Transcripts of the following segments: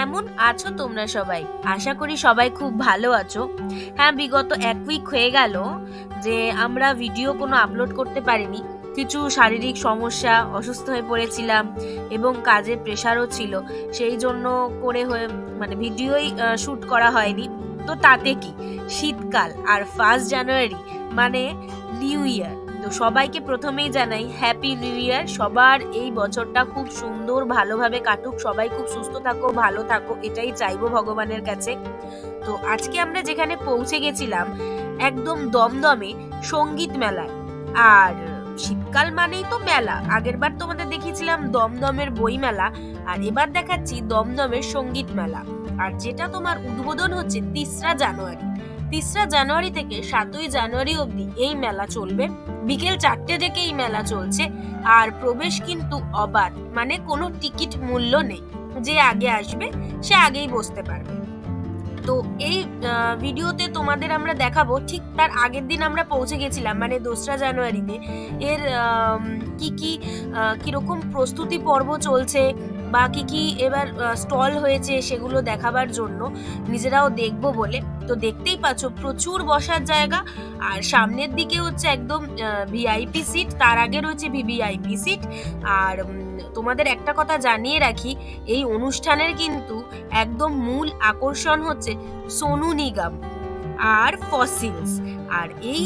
কেমন আছো তোমরা সবাই? আশা করি সবাই খুব ভালো আছো। হ্যাঁ বিগত এক উইক হয়ে গেল যে আমরা ভিডিও কোনো আপলোড করতে পারিনি। কিছু শারীরিক সমস্যা, অসুস্থ হয়ে পড়েছিলাম এবং কাজের প্রেশারও ছিল। সেই জন্য করে হয়ে মানে ভিডিওই শ্যুট করা হয়নি। তো তাতে কি? শীতকাল আর ফার্স্ট জানুয়ারি মানে নিউ ইয়ার তো সবাইকে প্রথমেই জানাই হ্যাপি নিউ ইয়ার সবার এই বছরটা খুব সুন্দর, ভালোভাবে কাটুক। সবাই খুব সুস্থ থাকো, ভালো থাকো, এটাই চাইব ভগবানের কাছে। তো আজকে আমরা যেখানে পৌঁছে গেছিলাম, একদম দমদমে সংগীত মেলায়। আর শীতকাল মানেই তো মেলা। আগেরবার তোমাদের দেখিয়েছিলাম দমদমের বই মেলা, আর এবার দেখাচ্ছি দমদমের সংগীত মেলা। আর যেটা তোমার উদ্বোধন হচ্ছে তিসরা জানুয়ারি। তিসরা জানুয়ারি থেকে সাতই জানুয়ারি অবধি এই মেলা চলবে। বিকেল চারটে থেকে এই মেলা চলছে। আর প্রবেশ কিন্তু অবাধ মানে কোনো টিকিট মূল্য নেই। যে আগে আসবে, সে আগেই বসতে পারবে। তো এই ভিডিওতে তোমাদের আমরা দেখাবো, ঠিক তার আগের দিন আমরা পৌঁছে গেছিলাম মানে দোসরা জানুয়ারিতে। এর কি কি কীরকম প্রস্তুতি পর্ব চলছে, বা কি কি এবার স্টল হয়েছে সেগুলো দেখাবার জন্য নিজেরাও দেখব বলে। তো দেখতেই পাচ্ছ, প্রচুর বসার জায়গা। আর সামনের দিকে হচ্ছে একদম ভিআইপি সিট তার আগে রয়েছে ভিভিআইপি সিট আর তোমাদের একটা কথা জানিয়ে রাখি, এই অনুষ্ঠানের কিন্তু একদম মূল আকর্ষণ হচ্ছে সোনু নিগম আর ফসিলস আর এই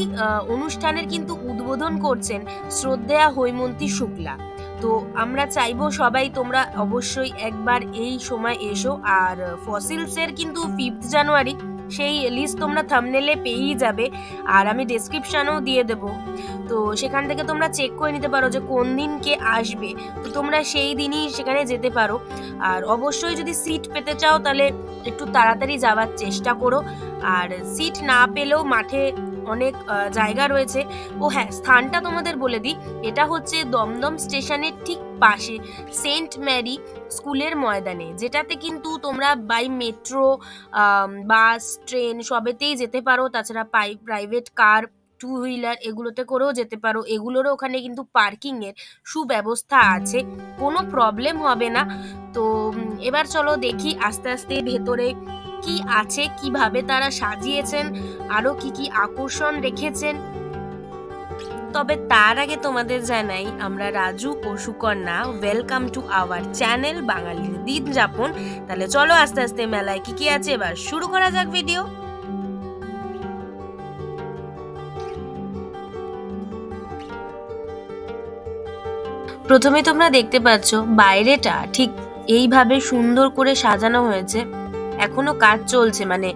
অনুষ্ঠানের কিন্তু উদ্বোধন করছেন শ্রদ্ধেয়া হৈমন্তী শুক্লা। তো আমরা চাইব সবাই তোমরা অবশ্যই একবার এই সময় এসো। আর ফসিলসের কিন্তু ফিফথ জানুয়ারি সেই লিস্ট তোমরা থামনেলে পেয়েই যাবে। আর আমি ডেসক্রিপশানেও দিয়ে দেব। তো সেখান থেকে তোমরা চেক করে নিতে পারো যে কোন দিন কে আসবে। তো তোমরা সেই দিনই সেখানে যেতে পারো। আর অবশ্যই যদি সিট পেতে চাও তাহলে একটু তাড়াতাড়ি যাওয়ার চেষ্টা করো। আর সিট না পেলেও মাঠে অনেক জায়গা রয়েছে। ও হ্যাঁ স্থানটা তোমাদের বলে দিই। এটা হচ্ছে দমদম স্টেশনের ঠিক পাশে, সেন্ট ম্যারি স্কুলের ময়দানে, যেটাতে কিন্তু তোমরা বাই মেট্রো বাস, ট্রেন সবেতেই যেতে পারো। তাছাড়া পাই, প্রাইভেট কার টু হুইলার এগুলোতে করেও যেতে পারো। এগুলোরও ওখানে কিন্তু পার্কিংয়ের সুব্যবস্থা আছে। কোনো প্রবলেম হবে না। তো এবার চলো দেখি আস্তে আস্তে ভেতরে কি আছে, কীভাবে তারা সাজিয়েছেন, আরও কি কি আকর্ষণ রেখেছেন? তবে তার আগে তোমাদের জানাই, আমরা রাজু ও Sukanya welcome to our channel বাঙালির দিন যাপন। তাহলে চলো আস্তে আস্তে মেলায় কি কি আছে, এবার শুরু করা যাক ভিডিও প্রথমে তোমরা দেখতে পাচ্ছ, বাইরেটা ঠিক এইভাবে সুন্দর করে সাজানো হয়েছে। এখনও কাজ চলছে মানে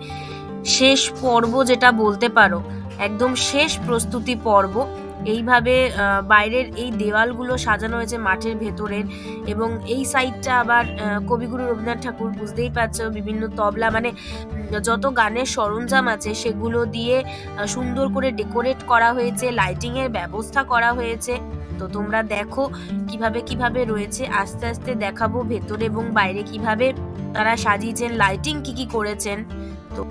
শেষ পর্ব যেটা বলতে পারো, একদম শেষ প্রস্তুতি পর্ব। এইভাবে বাইরের এই দেওয়ালগুলো সাজানো হয়েছে মাঠের ভেতরের এবং এই সাইডটা আবার কবিগুরু রবীন্দ্রনাথ ঠাকুর বুঝতেই পারছ, বিভিন্ন তবলা মানে যত গানের সরঞ্জাম আছে সেগুলো দিয়ে সুন্দর করে ডেকোরেট করা হয়েছে লাইটিংয়ের ব্যবস্থা করা হয়েছে। তো তোমরা দেখো কীভাবে কীভাবে রয়েছে, আস্তে আস্তে দেখাবো ভেতরে এবং বাইরে কীভাবে তারা সাজিয়েছেন লাইটিং কি কি করেছেন? তো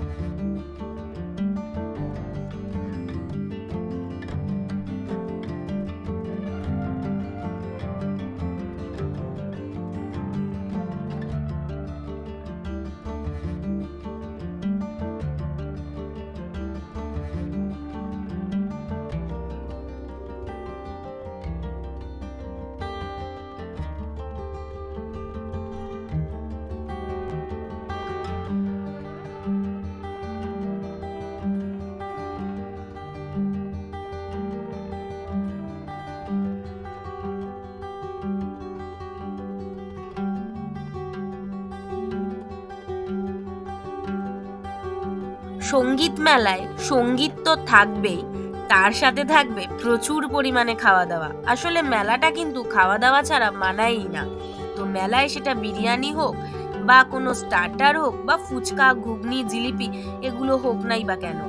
সংগীত মেলায় সংগীত তো থাকবেই তার সাথে থাকবে প্রচুর পরিমাণে খাওয়া দাওয়া আসলে মেলাটা কিন্তু খাওয়া দাওয়া ছাড়া মানাই না। তো মেলায় সেটা বিরিয়ানি হোক বা কোনো স্টার্টার হোক বা ফুচকা, ঘুগনি, জিলিপি, এগুলো হোক নাই বা কেন।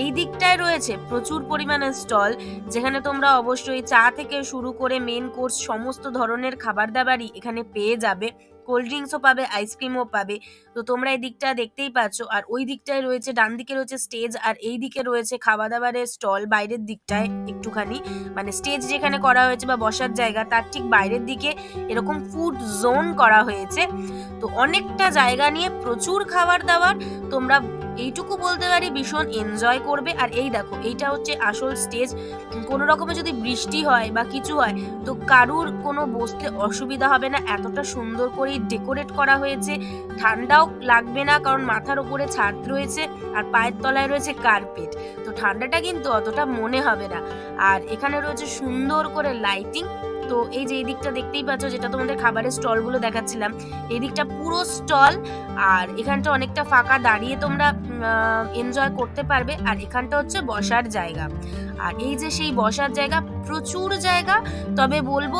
এই দিকটায় রয়েছে প্রচুর পরিমাণে স্টল, যেখানে তোমরা অবশ্যই চা থেকে শুরু করে মেন কোর্স সমস্ত ধরনের খাবার দাবারই এখানে পেয়ে যাবে। কোল্ড ড্রিঙ্কসও পাবে আইসক্রিমও পাবে। তো তোমরা এই দিকটা দেখতেই পাচ্ছ। আর ওই দিকটায় রয়েছে, ডান দিকে রয়েছে স্টেজ আর এই দিকে রয়েছে খাওয়া দাবারের স্টল বাইরের দিকটায় একটুখানি। মানে স্টেজ যেখানে করা হয়েছে বা বসার জায়গা, তার ঠিক বাইরের দিকে এরকম ফুড জোন করা হয়েছে। তো অনেকটা জায়গা নিয়ে প্রচুর খাবার দাবার তোমরা এইটুকু বলতে পারি ভীষণ এনজয় করবে। আর এই দেখো, এইটা হচ্ছে আসল স্টেজ কোনো রকমে যদি বৃষ্টি হয় বা কিছু হয়, তো কারুর কোনো বসতে অসুবিধা হবে না। এতটা সুন্দর করেই ডেকোরেট করা হয়েছে। ঠান্ডাও লাগবে না, কারণ মাথার উপরে ছাদ রয়েছে আর পায়ের তলায় রয়েছে কার্পেট তো ঠান্ডাটা কিন্তু অতটা মনে হবে না। আর এখানে রয়েছে সুন্দর করে লাইটিং তো এই যে এই দিকটা দেখতেই পাচ্ছ, যেটা তোমাদের খাবারের স্টলগুলো দেখাচ্ছিলাম এই দিকটা পুরো স্টল আর এখানটা অনেকটা ফাঁকা, দাঁড়িয়ে তোমরা এনজয় করতে পারবে আর এখানটা হচ্ছে বসার জায়গা। আর এই যে সেই বসার জায়গা, প্রচুর জায়গা, তবে বলব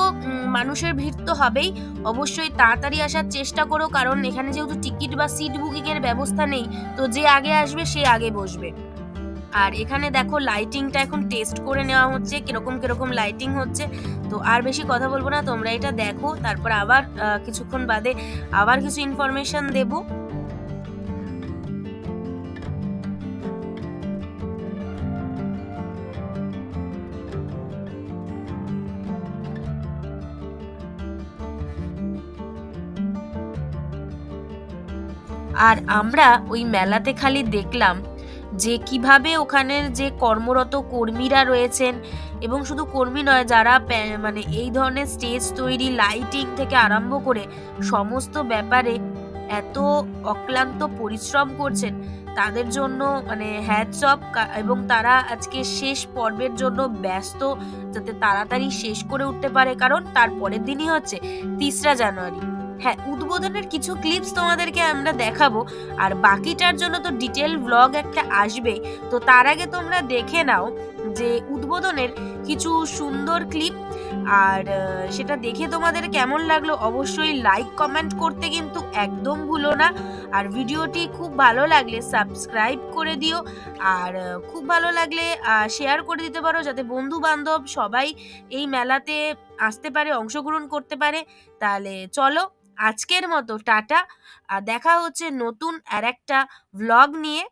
মানুষের ভিড় তো হবেই। অবশ্যই তাড়াতাড়ি আসার চেষ্টা করো, কারণ এখানে যেহেতু টিকিট বা সিট বুকিং এর ব্যবস্থা নেই, তো যে আগে আসবে সে আগে বসবে। আর এখানে দেখো লাইটিংটা এখন টেস্ট করে নেওয়া হচ্ছে, কীরকম কীরকম লাইটিং হচ্ছে। তো আর বেশি কথা বলব না, তোমরা এটা দেখো, তারপর আবার কিছুক্ষণ বাদে আবার কিছু ইনফরমেশন দেবো। আর আমরা ওই মেলাতে খালি দেখলাম যে কীভাবে ওখানের যে কর্মরত কর্মীরা রয়েছেন এবং শুধু কর্মী নয়, যারা মানে এই ধরনের স্টেজ তৈরি লাইটিং থেকে আরম্ভ করে সমস্ত ব্যাপারে এত অক্লান্ত পরিশ্রম করছেন, তাদের জন্য মানে হ্যাটস অফ এবং তারা আজকে শেষ পর্বের জন্য ব্যস্ত যাতে তাড়াতাড়ি শেষ করে উঠতে পারে, কারণ তার পরের দিনই হচ্ছে, তিসরা জানুয়ারি। হ্যাঁ উদ্বোধনের কিছু ক্লিপস তোমাদেরকে আমরা দেখাবো। আর বাকিটার জন্য তো ডিটেল ব্লগ একটা আসবেই। তো তার আগে তোমরা দেখে নাও যে উদ্বোধনের কিছু সুন্দর ক্লিপ আর সেটা দেখে তোমাদের কেমন লাগল অবশ্যই লাইক কমেন্ট করতে কিন্তু একদম ভুলো না। আর ভিডিওটি খুব ভালো লাগলে সাবস্ক্রাইব করে দিও। আর খুব ভালো লাগলে শেয়ার করে দিতে পারো যাতে বন্ধু বান্ধব সবাই এই মেলাতে আসতে পারে, অংশগ্রহণ করতে পারে। তাহলে চলো আজকের মতো টাটা। আর দেখা হচ্ছে নতুন আর একটা ভ্লগ নিয়ে।